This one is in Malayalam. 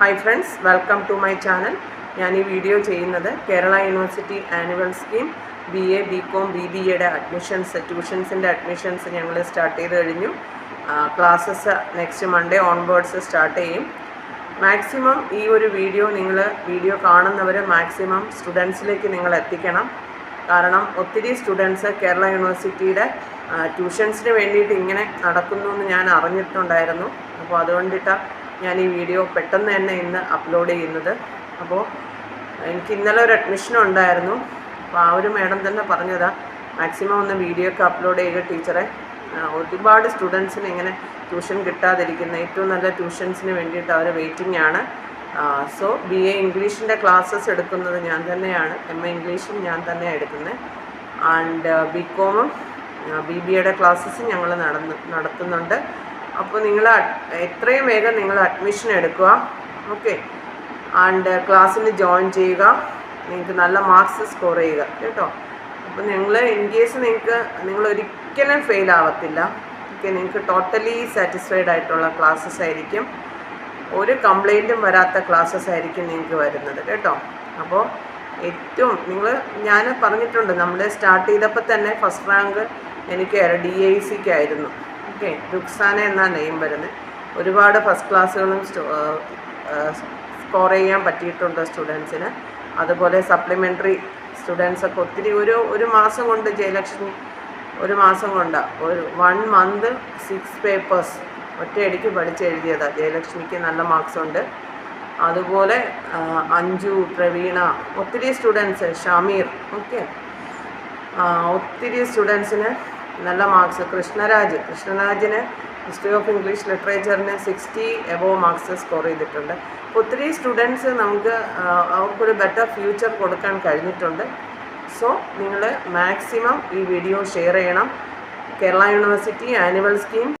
Hi friends welcome to my channel ഞാൻ ഈ വീഡിയോ ചെയ്യുന്നത് Kerala university annual scheme B A B com B B എയുടെ അഡ്മിഷൻസ് ട്യൂഷൻസിന്റെ അഡ്മിഷൻസ് ഞങ്ങൾ സ്റ്റാർട്ട് ചെയ്ത് കഴിഞ്ഞു. Classes next Monday onwards start ചെയ്യും. മാക്സിമം ഈ ഒരു വീഡിയോ നിങ്ങൾ വീഡിയോ കാണുന്നവർ മാക്സിമം സ്റ്റുഡൻസിലേക്ക് നിങ്ങൾ എത്തിക്കണം. കാരണം ഒത്തിരി സ്റ്റുഡൻസ് കേരള യൂണിവേഴ്സിറ്റിയുടെ ട്യൂഷൻസിന് വേണ്ടിയിട്ട് ഇങ്ങനെ നടക്കുന്നു എന്ന് ഞാൻ അറിഞ്ഞിട്ടുണ്ടായിരുന്നു. അപ്പോൾ അതുകൊണ്ടിട്ടാണ് ഞാൻ ഈ വീഡിയോ പെട്ടെന്ന് തന്നെ ഇന്ന് അപ്ലോഡ് ചെയ്യുന്നത്. അപ്പോൾ എനിക്ക് ഇന്നലെ ഒരു അഡ്മിഷൻ ഉണ്ടായിരുന്നു. അപ്പോൾ ആ ഒരു മാഡം തന്നെ പറഞ്ഞതാ മാക്സിമം ഒന്ന് വീഡിയോ ഒക്കെ അപ്ലോഡ് ചെയ്യുക ടീച്ചറെ. ഒരുപാട് സ്റ്റുഡൻസിന് ഇങ്ങനെ ട്യൂഷൻ കിട്ടാതിരിക്കുന്ന ഏറ്റവും നല്ല ട്യൂഷൻസിന് വേണ്ടിയിട്ട് അവർ വെയിറ്റിംഗ് ആണ്. സോ ബി എ ഇംഗ്ലീഷിന്റെ ക്ലാസ്സസ് എടുക്കുന്നത് ഞാൻ തന്നെയാണ്. എം എ ഇംഗ്ലീഷും ഞാൻ തന്നെയാണ് എടുക്കുന്നത് ആൻഡ് ബി കോമും ബി ബി എയുടെ ക്ലാസ്സസ് ഞങ്ങൾ നടന്ന് നടത്തുന്നുണ്ട്. അപ്പോൾ നിങ്ങൾ എത്രയും വേഗം നിങ്ങൾ അഡ്മിഷൻ എടുക്കുക. ഓക്കെ ആൻഡ് ക്ലാസ്സിന് ജോയിൻ ചെയ്യുക. നിങ്ങൾക്ക് നല്ല മാർക്സ് സ്കോർ ചെയ്യുക. കേട്ടോ? അപ്പോൾ നിങ്ങൾ ഇൻ കേസ് നിങ്ങൾക്ക് നിങ്ങൾ ഒരിക്കലും ഫെയിൽ ആവത്തില്ല. ഓക്കെ നിങ്ങൾക്ക് ടോട്ടലി സാറ്റിസ്ഫൈഡ് ആയിട്ടുള്ള ക്ലാസ്സസ് ആയിരിക്കും. ഒരു കംപ്ലൈന്റും വരാത്ത ക്ലാസ്സസ് ആയിരിക്കും നിങ്ങൾക്ക് വരുന്നത്. കേട്ടോ? അപ്പോൾ ഏറ്റവും നിങ്ങൾ ഞാൻ പറഞ്ഞിട്ടുണ്ട്. നമ്മൾ സ്റ്റാർട്ട് ചെയ്തപ്പോൾ തന്നെ ഫസ്റ്റ് റാങ്ക് എനിക്ക് ഡി ഐ സിക്ക് ഓക്കെ രുക്സാന എന്നാണ് നെയിം വരുന്നത്. ഒരുപാട് ഫസ്റ്റ് ക്ലാസ്സുകളും സ്കോർ ചെയ്യാൻ പറ്റിയിട്ടുണ്ട് സ്റ്റുഡൻസിന്. അതുപോലെ സപ്ലിമെന്ററി സ്റ്റുഡൻസൊക്കെ ഒത്തിരി ഒരു ഒരു മാസം കൊണ്ട് ജയലക്ഷ്മി ഒരു മാസം കൊണ്ട് ഒരു വൺ മന്ത് സിക്സ് പേപ്പേഴ്സ് ഒറ്റയടിക്ക് പഠിച്ചെഴുതിയതാണ് ജയലക്ഷ്മിക്ക് നല്ല മാർക്സ് ഉണ്ട്. അതുപോലെ അഞ്ജു പ്രവീണ ഒത്തിരി സ്റ്റുഡൻസ് ഷമീർ ഓക്കെ ഒത്തിരി സ്റ്റുഡൻസിന് നല്ല മാർക്സ് കൃഷ്ണരാജ്. കൃഷ്ണരാജിന് ഹിസ്റ്ററി ഓഫ് ഇംഗ്ലീഷ് ലിറ്ററേച്ചറിന് സിക്സ്റ്റി എബോ മാർക്സ് സ്കോർ ചെയ്തിട്ടുണ്ട്. ഒത്തിരി സ്റ്റുഡൻസ് നമുക്ക് അവർക്കൊരു ബെറ്റർ ഫ്യൂച്ചർ കൊടുക്കാൻ കഴിഞ്ഞിട്ടുണ്ട്. സോ നിങ്ങൾ മാക്സിമം ഈ വീഡിയോ ഷെയർ ചെയ്യണം. Kerala university annual scheme